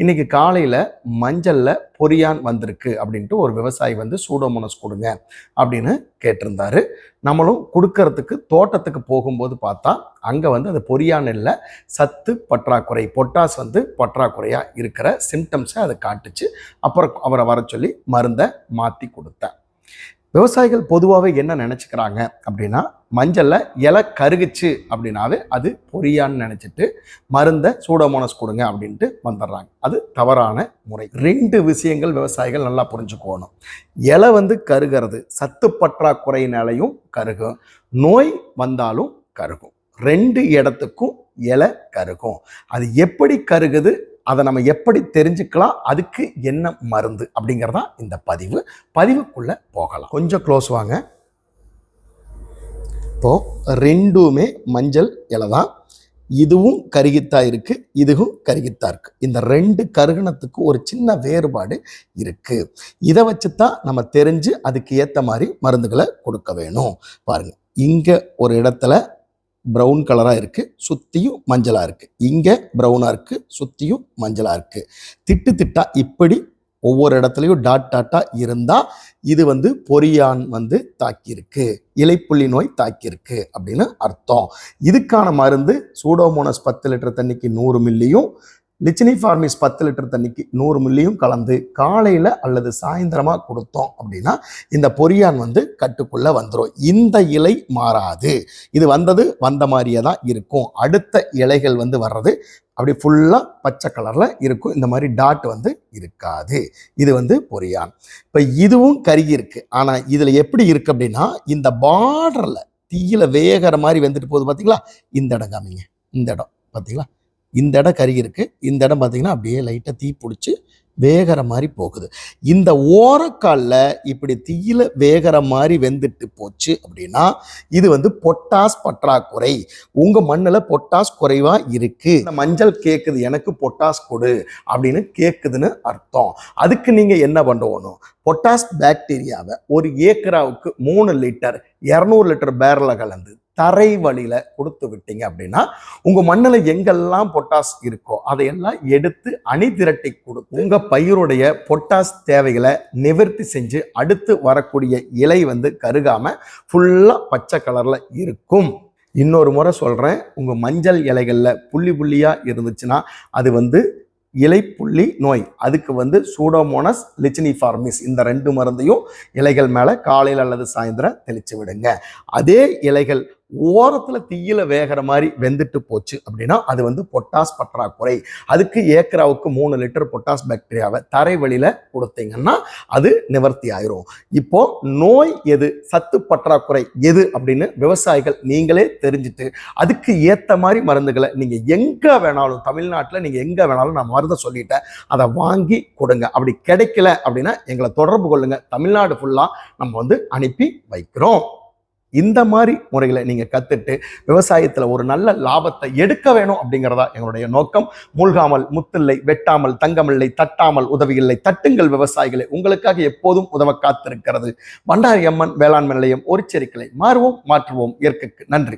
இன்னைக்கு காலையில் மஞ்சளில் பொரியான் வந்திருக்கு அப்படின்ட்டு ஒரு விவசாயி வந்து சூடோமோனஸ் கொடுங்க அப்படின்னு கேட்டிருந்தாரு. நம்மளும் கொடுக்கறதுக்கு தோட்டத்துக்கு போகும்போது பார்த்தா அங்கே வந்து அந்த பொரியான் இல்லை சத்து பற்றாக்குறை பொட்டாஸ் வந்து பற்றாக்குறையாக இருக்கிற சிம்டம்ஸை அதை காட்டுச்சு. அப்புறம் அவரை வர சொல்லி மருந்தை மாற்றி கொடுத்தேன். விவசாயிகள் பொதுவாகவே என்ன நினச்சிக்கிறாங்க அப்படின்னா மஞ்சளில் இலை கருகுச்சு அப்படின்னாவே அது பொரியான்னு நினச்சிட்டு மருந்தை சூடோமோனஸ் கொடுங்க அப்படின்ட்டு வந்துடுறாங்க. அது தவறான முறை. ரெண்டு விஷயங்கள் விவசாயிகள் நல்லா புரிஞ்சுக்கோணும். இலை வந்து கருகிறது. சத்து பற்றாக்குறையினாலையும் கருகும். நோய் வந்தாலும் கருகும். ரெண்டு இடத்துக்கும் இலை கருகும். அது எப்படி கருகுது? அதை நம்ம எப்படி தெரிஞ்சுக்கலாம்? அதுக்கு என்ன மருந்து? அப்படிங்கிறதா இந்த பதிவு. பதிவுக்குள்ள போகலாம். கொஞ்சம் க்ளோஸ் வாங்க. இப்போ ரெண்டுமே மஞ்சள் இலை தான். இதுவும் கருகித்தா இருக்கு இதுவும் கருகித்தா இருக்கு. இந்த ரெண்டு கருகணத்துக்கு ஒரு சின்ன வேறுபாடு இருக்கு. இதை வச்சு தான் நம்ம தெரிஞ்சு அதுக்கு ஏற்ற மாதிரி மருந்துகளை கொடுக்க வேணும். பாருங்க இங்க ஒரு இடத்துல ப்ரௌன் கலராக இருக்குது சுற்றியும் மஞ்சளாக இருக்குது இங்கே ப்ரௌனாக இருக்குது சுற்றியும் மஞ்சளாக இருக்குது திட்டு திட்டா இப்படி ஒவ்வொரு இடத்துலையும் டாட் டாட்டாக இருந்தால் இது வந்து பொரியான் வந்து தாக்கியிருக்கு இலைப்புள்ளி நோய் தாக்கியிருக்கு அப்படின்னு அர்த்தம். இதுக்கான மருந்து சூடோமோனஸ் பத்து லிட்டர் தண்ணிக்கு நூறு மில்லியும் லிச்சினி ஃபார்மிஸ் பத்து லிட்டர் தண்ணிக்கு நூறு மில்லியும் கலந்து காலையில் அல்லது சாயந்தரமாக கொடுத்தோம் அப்படின்னா இந்த பொரியான் வந்து கட்டுக்குள்ளே வந்துடும் இந்த இலை மாறாது. இது வந்தது வந்த மாதிரியே தான் இருக்கும். அடுத்த இலைகள் வந்து வர்றது அப்படி ஃபுல்லாக பச்சை கலரில் இருக்கும். இந்த மாதிரி டாட் வந்து இருக்காது. இது வந்து பொரியான். இப்போ இதுவும் கருகி இருக்குது ஆனால் இதில் எப்படி இருக்குது அப்படின்னா இந்த பார்டரில் தீயில வேகிற மாதிரி வந்துட்டு போகுது பார்த்தீங்களா இந்த இடம் காமிங்க. இந்த இடம். பார்த்தீங்களா இந்த இடம் கறி இருக்குது இந்த இடம் பார்த்தீங்கன்னா அப்படியே லைட்டாக தீ பிடிச்சி வேகிற மாதிரி போகுது. இந்த ஓரக்காலில் இப்படி தீயில வேகிற மாதிரி வெந்துட்டு போச்சு அப்படின்னா இது வந்து பொட்டாஸ் பற்றாக்குறை. உங்க மண்ணில் பொட்டாஸ் குறைவா இருக்கு. மஞ்சள் கேட்குது எனக்கு பொட்டாஸ் கொடு அப்படின்னு கேட்குதுன்னு அர்த்தம். அதுக்கு நீங்க என்ன பண்ணணும்? பொட்டாஸ் பாக்டீரியாவை ஒரு ஏக்கராவுக்கு மூணு லிட்டர் இரநூறு லிட்டர் பேரல கலந்து தரை வழியில கொடுத்து விட்டீங்க அப்படின்னா உங்க மண்ணில் எங்கெல்லாம் பொட்டாஸ் இருக்கோ அதையெல்லாம் எடுத்து அணி திரட்டி கொடுத்து உங்க பயிருடைய பொட்டாஸ் தேவைகளை நிவர்த்தி செஞ்சு அடுத்து வரக்கூடிய இலை வந்து கருகாம ஃபுல்லா பச்சை கலர்ல இருக்கும். இன்னொரு முறை சொல்றேன் உங்க மஞ்சள் இலைகள்ல புள்ளி புள்ளியா இருந்துச்சுன்னா அது வந்து இலைப்புள்ளி நோய் அதுக்கு வந்து சூடோமோனஸ் லிச்சினிஃபார்மிஸ் இந்த ரெண்டு மருந்தையும் இலைகள் மேலே காலையில் அல்லது சாயந்தரம் தெளிச்சு விடுங்க. அதே இலைகள் ஓரத்தில் தீயில வேகிற மாதிரி வெந்துட்டு போச்சு அப்படின்னா அது வந்து பொட்டாஸ் பற்றாக்குறை. அதுக்கு ஏக்கராவுக்கு மூணு லிட்டர் பொட்டாஸ் பாக்டீரியாவை தரை வழியில கொடுத்தீங்கன்னா அது நிவர்த்தி ஆயிரும். இப்போ நோய் எது சத்து பற்றாக்குறை எது அப்படின்னு விவசாயிகள் நீங்களே தெரிஞ்சுட்டு அதுக்கு ஏற்ற மாதிரி மருந்துகளை நீங்க எங்க வேணாலும் தமிழ்நாட்டில் நீங்க எங்க வேணாலும் நான் மருந்தை சொல்லிட்டேன் அதை வாங்கி கொடுங்க. அப்படி கிடைக்கல அப்படின்னா எங்களை தொடர்பு கொள்ளுங்க. தமிழ்நாடு ஃபுல்லா நம்ம வந்து அனுப்பி வைக்கிறோம். இந்த மாதிரி முறைகளை நீங்கள் கற்றுட்டு விவசாயத்தில் ஒரு நல்ல லாபத்தை எடுக்க வேணும் அப்படிங்கிறதா எங்களுடைய நோக்கம். மூழ்காமல் முத்தில்லை வெட்டாமல் தங்கமில்லை தட்டாமல் உதவியில்லை தட்டுங்கள் விவசாயிகளை உங்களுக்காக எப்போதும் உதவ காத்திருக்கிறது. பண்டாரி அம்மன் வேளாண்மை நிலையம் ஒரு செரிக்கலை மாறுவோம் மாற்றுவோம். இயற்கைக்கு நன்றி.